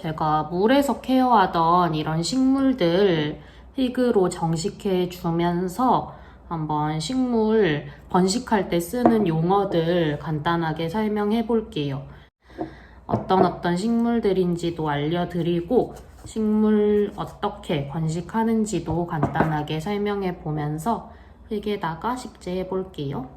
제가 물에서 케어하던 이런 식물들 흙으로 정식해 주면서 한번 식물 번식할 때 쓰는 용어들 간단하게 설명해 볼게요. 어떤 어떤 식물들인지도 알려드리고 식물 어떻게 번식하는지도 간단하게 설명해 보면서 흙에다가 식재해 볼게요.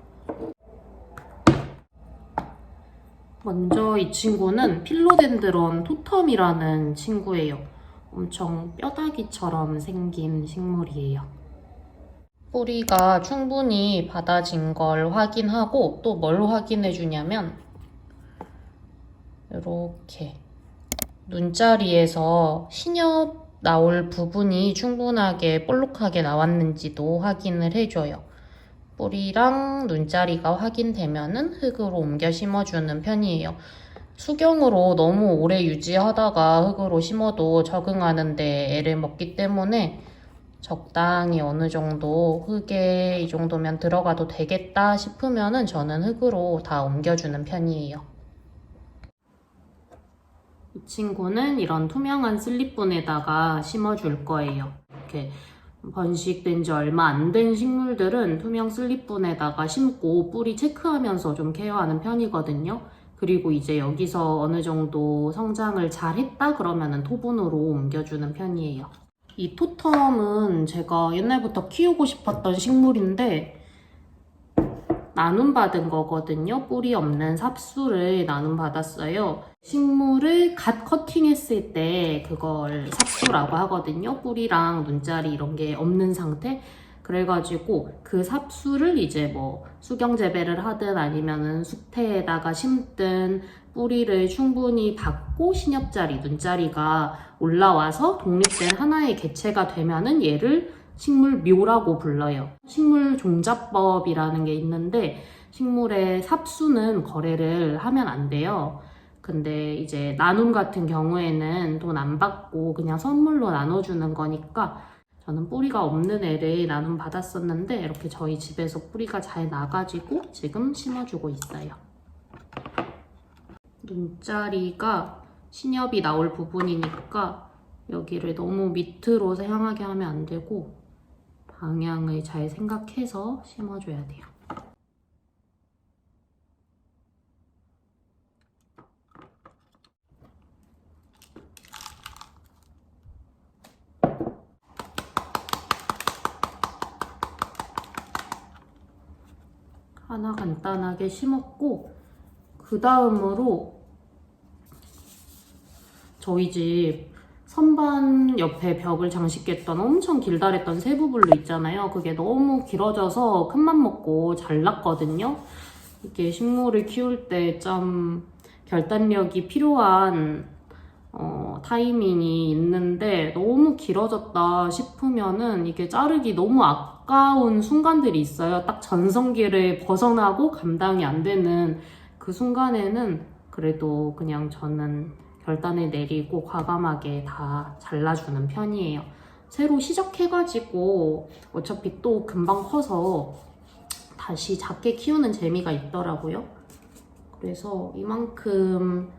먼저 이 친구는 필로덴드론 토텀이라는 친구예요. 엄청 뼈다귀처럼 생긴 식물이에요. 뿌리가 충분히 받아진 걸 확인하고 또 뭘 확인해 주냐면 이렇게 눈자리에서 신엽 나올 부분이 충분하게 볼록하게 나왔는지도 확인을 해줘요. 뿌리랑 눈자리가 확인되면은 흙으로 옮겨 심어주는 편이에요. 수경으로 너무 오래 유지하다가 흙으로 심어도 적응하는데 애를 먹기 때문에 적당히 어느 정도 흙에 이 정도면 들어가도 되겠다 싶으면은 저는 흙으로 다 옮겨주는 편이에요. 이 친구는 이런 투명한 슬립분에다가 심어줄 거예요. 이렇게 번식된 지 얼마 안 된 식물들은 투명 슬립분에다가 심고 뿌리 체크하면서 좀 케어하는 편이거든요. 그리고 이제 여기서 어느 정도 성장을 잘 했다 그러면은 토분으로 옮겨주는 편이에요. 이 토텀은 제가 옛날부터 키우고 싶었던 식물인데 나눔받은 거거든요. 뿌리 없는 삽수를 나눔받았어요. 식물을 갓 커팅했을 때 그걸 삽수라고 하거든요. 뿌리랑 눈자리 이런 게 없는 상태. 그래가지고 그 삽수를 이제 뭐 수경 재배를 하든 아니면은 숙태에다가 심든 뿌리를 충분히 받고 신엽자리, 눈자리가 올라와서 독립된 하나의 개체가 되면은 얘를 식물 묘라고 불러요. 식물 종자법이라는 게 있는데 식물의 삽수는 거래를 하면 안 돼요. 근데 이제 나눔 같은 경우에는 돈 안 받고 그냥 선물로 나눠주는 거니까 저는 뿌리가 없는 애를 나눔 받았었는데 이렇게 저희 집에서 뿌리가 잘 나가지고 지금 심어주고 있어요. 눈자리가 신엽이 나올 부분이니까 여기를 너무 밑으로 향하게 하면 안 되고 방향을 잘 생각해서 심어줘야 돼요. 하나 간단하게 심었고 그 다음으로 저희 집 선반 옆에 벽을 장식했던 엄청 길다랬던 세부 블루 있잖아요. 그게 너무 길어져서 큰맘 먹고 잘랐거든요. 이게 식물을 키울 때 좀 결단력이 필요한 어, 타이밍이 있는데 너무 길어졌다 싶으면은 이게 자르기 너무 아까운 순간들이 있어요. 딱 전성기를 벗어나고 감당이 안 되는 그 순간에는 그래도 그냥 저는 결단을 내리고 과감하게 다 잘라주는 편이에요. 새로 시작해가지고 어차피 또 금방 커서 다시 작게 키우는 재미가 있더라고요. 그래서 이만큼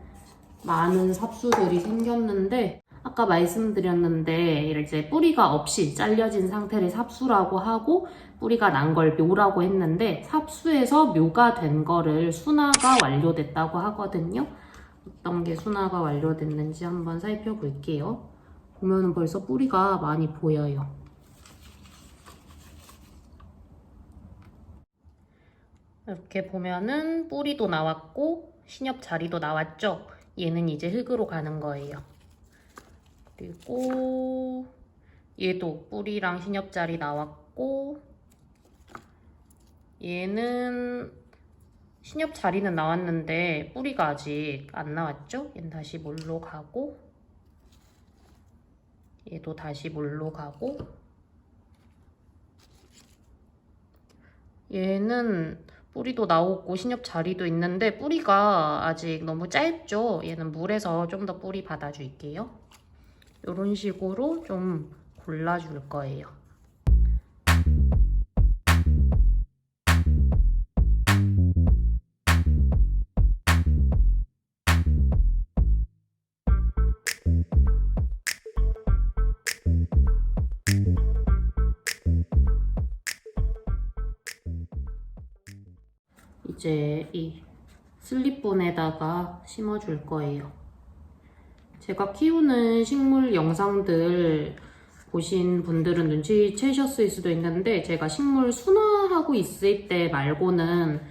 많은 삽수들이 생겼는데 아까 말씀드렸는데 이제 뿌리가 없이 잘려진 상태를 삽수라고 하고 뿌리가 난 걸 묘라고 했는데 삽수에서 묘가 된 거를 순화가 완료됐다고 하거든요. 어떤 게 순화가 완료됐는지 한번 살펴볼게요. 보면은 벌써 뿌리가 많이 보여요. 이렇게 보면은 뿌리도 나왔고 신엽 자리도 나왔죠. 얘는 이제 흙으로 가는 거예요. 그리고 얘도 뿌리랑 신엽 자리 나왔고 얘는 신엽 자리는 나왔는데 뿌리가 아직 안 나왔죠? 얘는 다시 물로 가고 얘도 다시 물로 가고 얘는 뿌리도 나오고 신엽 자리도 있는데 뿌리가 아직 너무 짧죠? 얘는 물에서 좀 더 뿌리 받아줄게요. 이런 식으로 좀 골라줄 거예요. 이제 이 슬립분에다가 심어줄 거예요. 제가 키우는 식물 영상들 보신 분들은 눈치채셨을 수도 있는데 제가 식물 순화하고 있을 때 말고는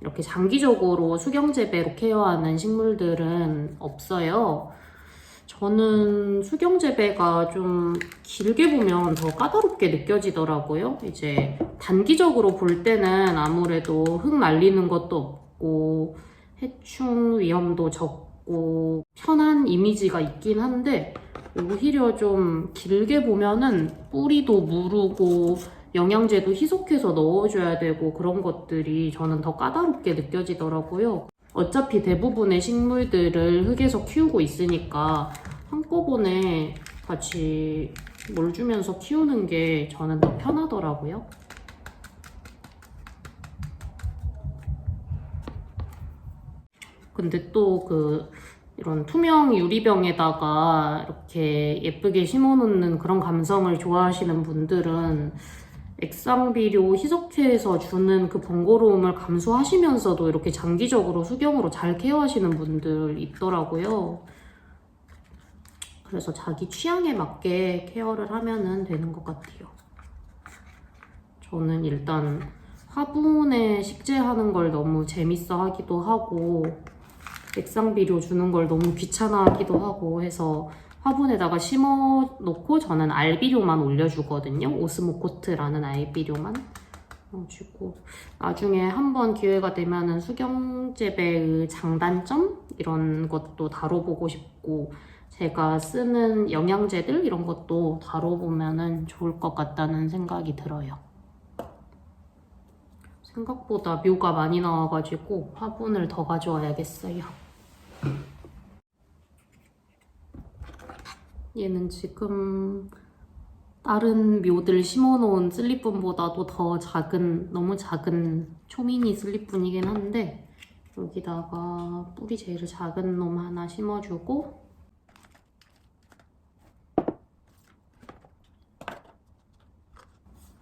이렇게 장기적으로 수경재배로 케어하는 식물들은 없어요. 저는 수경재배가 좀 길게 보면 더 까다롭게 느껴지더라고요. 이제 단기적으로 볼 때는 아무래도 흙 말리는 것도 없고 해충 위험도 적고 편한 이미지가 있긴 한데 오히려 좀 길게 보면은 뿌리도 무르고 영양제도 희석해서 넣어줘야 되고 그런 것들이 저는 더 까다롭게 느껴지더라고요. 어차피 대부분의 식물들을 흙에서 키우고 있으니까 한꺼번에 같이 물 주면서 키우는 게 저는 더 편하더라고요. 근데 또 그 이런 투명 유리병에다가 이렇게 예쁘게 심어놓는 그런 감성을 좋아하시는 분들은 액상비료 희석해서 주는 그 번거로움을 감수하시면서도 이렇게 장기적으로 수경으로 잘 케어하시는 분들 있더라고요. 그래서 자기 취향에 맞게 케어를 하면 되는 것 같아요. 저는 일단 화분에 식재하는 걸 너무 재밌어 하기도 하고 액상비료 주는 걸 너무 귀찮아 하기도 하고 해서 화분에다가 심어 놓고 저는 알비료만 올려주거든요. 오스모코트라는 알비료만. 그래가지고 나중에 한번 기회가 되면은 수경재배의 장단점 이런 것도 다뤄보고 싶고 제가 쓰는 영양제들 이런 것도 다뤄보면은 좋을 것 같다는 생각이 들어요. 생각보다 묘가 많이 나와가지고 화분을 더 가져와야겠어요. 얘는 지금 다른 묘들 심어놓은 슬립분보다도 더 작은, 너무 작은 초미니 슬립분이긴 한데 여기다가 뿌리 제일 작은 놈 하나 심어주고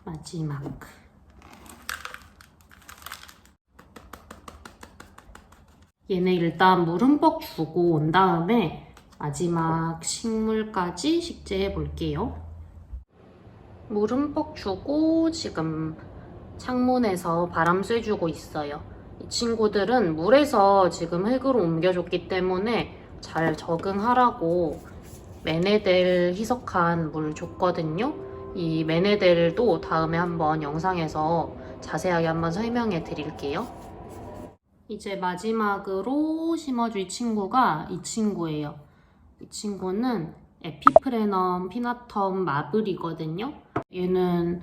마지막. 얘네 일단 물 흠뻑 주고 온 다음에 마지막 식물까지 식재해 볼게요. 물 흠뻑 주고 지금 창문에서 바람 쐬주고 있어요. 이 친구들은 물에서 지금 흙으로 옮겨줬기 때문에 잘 적응하라고 메네델 희석한 물 줬거든요. 이 메네델도 다음에 한번 영상에서 자세하게 한번 설명해 드릴게요. 이제 마지막으로 심어줄 친구가 이 친구예요. 이 친구는 에피프레넘 피나텀 마블이거든요. 얘는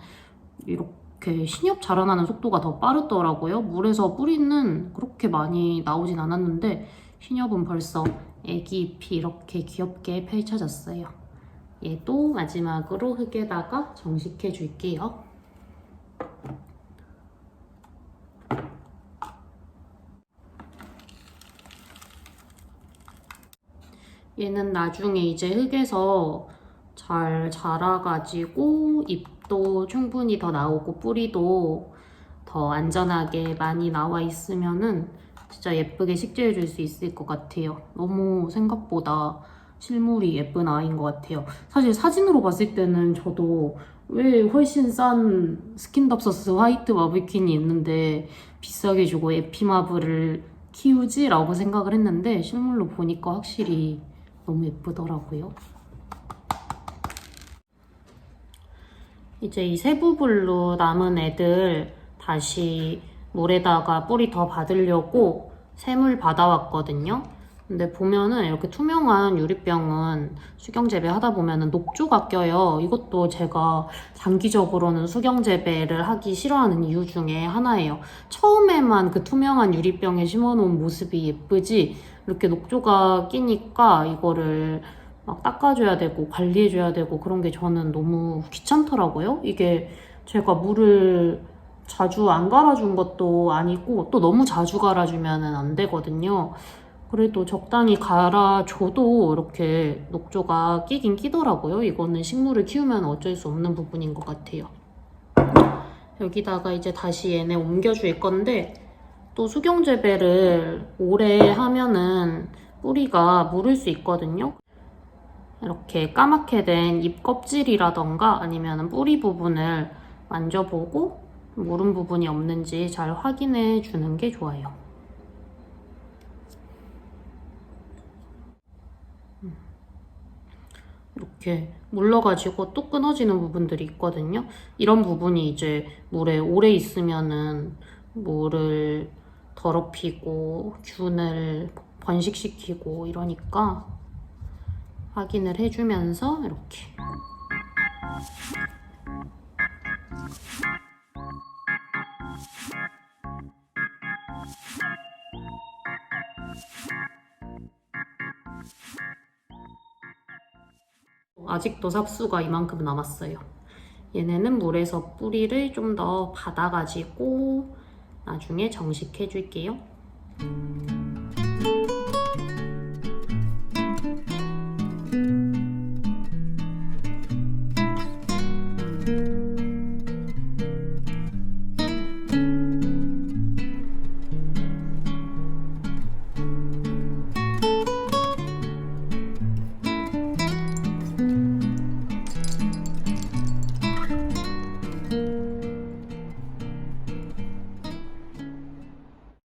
이렇게 신엽 자라나는 속도가 더 빠르더라고요. 물에서 뿌리는 그렇게 많이 나오진 않았는데 신엽은 벌써 애기 잎이 이렇게 귀엽게 펼쳐졌어요. 얘도 마지막으로 흙에다가 정식해 줄게요. 얘는 나중에 이제 흙에서 잘 자라가지고 잎도 충분히 더 나오고 뿌리도 더 안전하게 많이 나와 있으면은 진짜 예쁘게 식재해 줄 수 있을 것 같아요. 너무 생각보다 실물이 예쁜 아이인 것 같아요. 사실 사진으로 봤을 때는 저도 왜 훨씬 싼 스킨덥서스 화이트 마블킨이 있는데 비싸게 주고 에피마블을 키우지? 라고 생각을 했는데 실물로 보니까 확실히 너무 예쁘더라고요. 이제 이 세부블루 남은 애들 다시 물에다가 뿌리 더 받으려고 샘물 받아왔거든요. 근데 보면은 이렇게 투명한 유리병은 수경 재배 하다 보면은 녹조가 껴요. 이것도 제가 장기적으로는 수경 재배를 하기 싫어하는 이유 중에 하나예요. 처음에만 그 투명한 유리병에 심어놓은 모습이 예쁘지 이렇게 녹조가 끼니까 이거를 막 닦아줘야 되고 관리해줘야 되고 그런 게 저는 너무 귀찮더라고요. 이게 제가 물을 자주 안 갈아준 것도 아니고 또 너무 자주 갈아주면 안 되거든요. 그래도 적당히 갈아줘도 이렇게 녹조가 끼긴 끼더라고요. 이거는 식물을 키우면 어쩔 수 없는 부분인 것 같아요. 여기다가 이제 다시 얘네 옮겨줄 건데 또 수경재배를 오래 하면은 뿌리가 무를 수 있거든요. 이렇게 까맣게 된 잎 껍질이라던가 아니면 뿌리 부분을 만져보고 무른 부분이 없는지 잘 확인해 주는 게 좋아요. 음. 이렇게 물러가지고 또 끊어지는 부분들이 있거든요. 이런 부분이 이제 물에 오래 있으면은 물을 더럽히고 균을 번식시키고 이러니까 확인을 해주면서 이렇게 아직도 삽수가 이만큼 남았어요. 얘네는 물에서 뿌리를 좀 더 받아가지고 나중에 정식해 줄게요. 음.